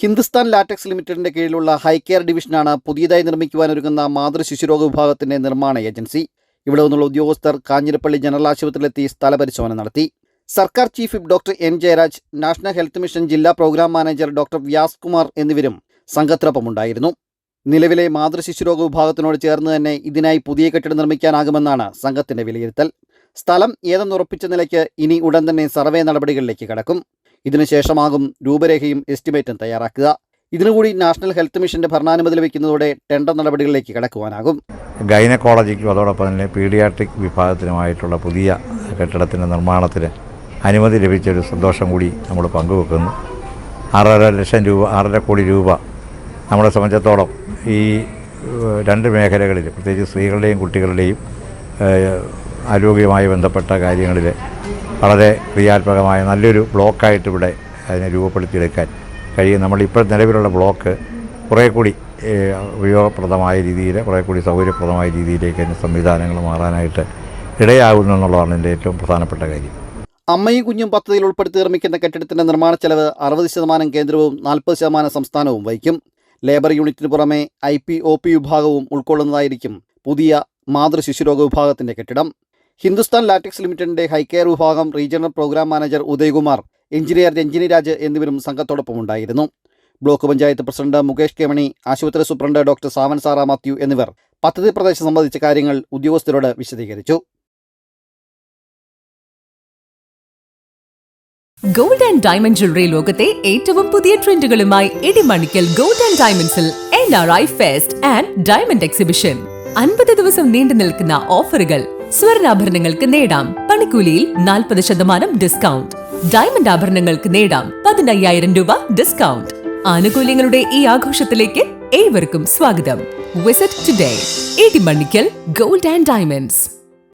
Hindustan latex ലിമിറ്റഡിന്റെ കീഴിലുള്ള ഹൈകെയർ ഡിവിഷനാണ് പുതിയതായി നിർമ്മിക്കുവാനൊരുങ്ങുന്ന മാതൃ ശിശുരോഗ വിഭാഗത്തിന്റെ നിർമ്മാണ ഏജൻസി. ഇവിടെ നിന്നുള്ള ഉദ്യോഗസ്ഥർ കാഞ്ഞിരപ്പള്ളി ജനറൽ ആശുപത്രിയിലെത്തി സ്ഥലപരിശോധന നടത്തി. സർക്കാർ chief whip doctor N Jayaraj national health mission ജില്ലാ programme manager doctor Vyas Kumar എന്നിവരും സംഘത്തിനൊപ്പമുണ്ടായിരുന്നു. നിലവിലെ മാതൃ ശിശുരോഗ വിഭാഗത്തിനോട് ചേർന്ന് തന്നെ ഇതിനായി പുതിയ കെട്ടിടം നിർമ്മിക്കാനാകുമെന്നാണ് സംഘത്തിന്റെ വിലയിരുത്തൽ. സ്ഥലം ഏതെന്നുറപ്പിച്ച നിലയ്ക്ക് ഇനി ഉടൻ തന്നെ സർവേ നടപടികളിലേക്ക് കടക്കും. ഇതിനുശേഷമാകും രൂപരേഖയും എസ്റ്റിമേറ്റും തയ്യാറാക്കുക. ഇതിനുകൂടി നാഷണൽ ഹെൽത്ത് മിഷന്റെ ഭരണാനുമതി ലഭിക്കുന്നതോടെ ടെൻഡർ നടപടികളിലേക്ക് കടക്കുവാനാകും. ഗൈനക്കോളജിക്കും അതോടൊപ്പം തന്നെ പീഡിയാട്രിക് വിഭാഗത്തിനുമായിട്ടുള്ള പുതിയ കെട്ടിടത്തിന്റെ നിർമ്മാണത്തിന് അനുമതി ലഭിച്ചൊരു സന്തോഷം കൂടി നമ്മൾ പങ്കുവെക്കുന്നു. ആറര ലക്ഷം രൂപ ആറര കോടി രൂപ നമ്മളെ സംബന്ധിച്ചിടത്തോളം ഈ രണ്ട് മേഖലകളിൽ പ്രത്യേകിച്ച് സ്ത്രീകളുടെയും കുട്ടികളുടെയും ആരോഗ്യവുമായി ബന്ധപ്പെട്ട കാര്യങ്ങളിൽ വളരെ ക്രിയാത്മകമായ നല്ലൊരു ബ്ലോക്കായിട്ട് ഇവിടെ അതിനെ രൂപപ്പെടുത്തിയെടുക്കാൻ കഴിയും. നമ്മളിപ്പോൾ നിലവിലുള്ള ബ്ലോക്ക് കുറേ കൂടി ഉപയോഗപ്രദമായ രീതിയിൽ കുറേ കൂടി സൗകര്യപ്രദമായ രീതിയിലേക്ക് അതിന്റെ സംവിധാനങ്ങൾ മാറാനായിട്ട് ഇടയാകുന്നു എന്നുള്ളതാണ് എന്റെ ഏറ്റവും പ്രധാനപ്പെട്ട കാര്യം. അമ്മയും കുഞ്ഞും പദ്ധതിയിൽ ഉൾപ്പെടുത്തി നിർമ്മിക്കുന്ന കെട്ടിടത്തിന്റെ നിർമ്മാണ ചെലവ് അറുപത് ശതമാനം കേന്ദ്രവും നാൽപ്പത് ശതമാനം സംസ്ഥാനവും വഹിക്കും. ലേബർ യൂണിറ്റിന് പുറമെ ഐ പി ഒ പി വിഭാഗവും ഉൾക്കൊള്ളുന്നതായിരിക്കും പുതിയ മാതൃ ശിശുരോഗ വിഭാഗത്തിന്റെ കെട്ടിടം. ഹിന്ദുസ്ഥാൻ ലാറ്റക്സ് ലിമിറ്റഡിന്റെ ഹൈക്കെയർ വിഭാഗം regional programme manager Udayakumar engineer Ranjini Raj എന്നിവരും സംഘത്തോടൊപ്പം ഉണ്ടായിരുന്നു. Block panchayat president Mukesh K Mani ആശുപത്രി superintendent doctor Savan Sara Mathew എന്നിവർ പദ്ധതി പ്രദേശം സംബന്ധിച്ച കാര്യങ്ങൾ ഉദ്യോഗസ്ഥരോട് വിശദീകരിച്ചു. ഗോൾഡ് ആൻഡ് ഡയമണ്ട് ജ്വല്ലറി ലോകത്തെ ഏറ്റവും പുതിയ ട്രെൻഡുകളുമായി ഇടിമണിക്കൽ ഗോൾഡ് ആൻഡ് ഡയമണ്ട്സിൽ N R I fest and diamond exhibition അൻപത് ദിവസം നീണ്ടു നിൽക്കുന്ന ഓഫറുകൾ സ്വർണാഭരണങ്ങൾക്ക് നേടാം. പണിക്കൂലിയിൽ നാൽപ്പത് ശതമാനം ഡിസ്കൗണ്ട് ഡയമണ്ട് ആഭരണങ്ങൾക്ക് നേടാം പതിനയ്യായിരം രൂപ ഡിസ്കൗണ്ട് ആനുകൂല്യങ്ങളുടെ ഈ ആഘോഷത്തിലേക്ക് ഏവർക്കും സ്വാഗതം. Visit today Idimannickal gold and diamonds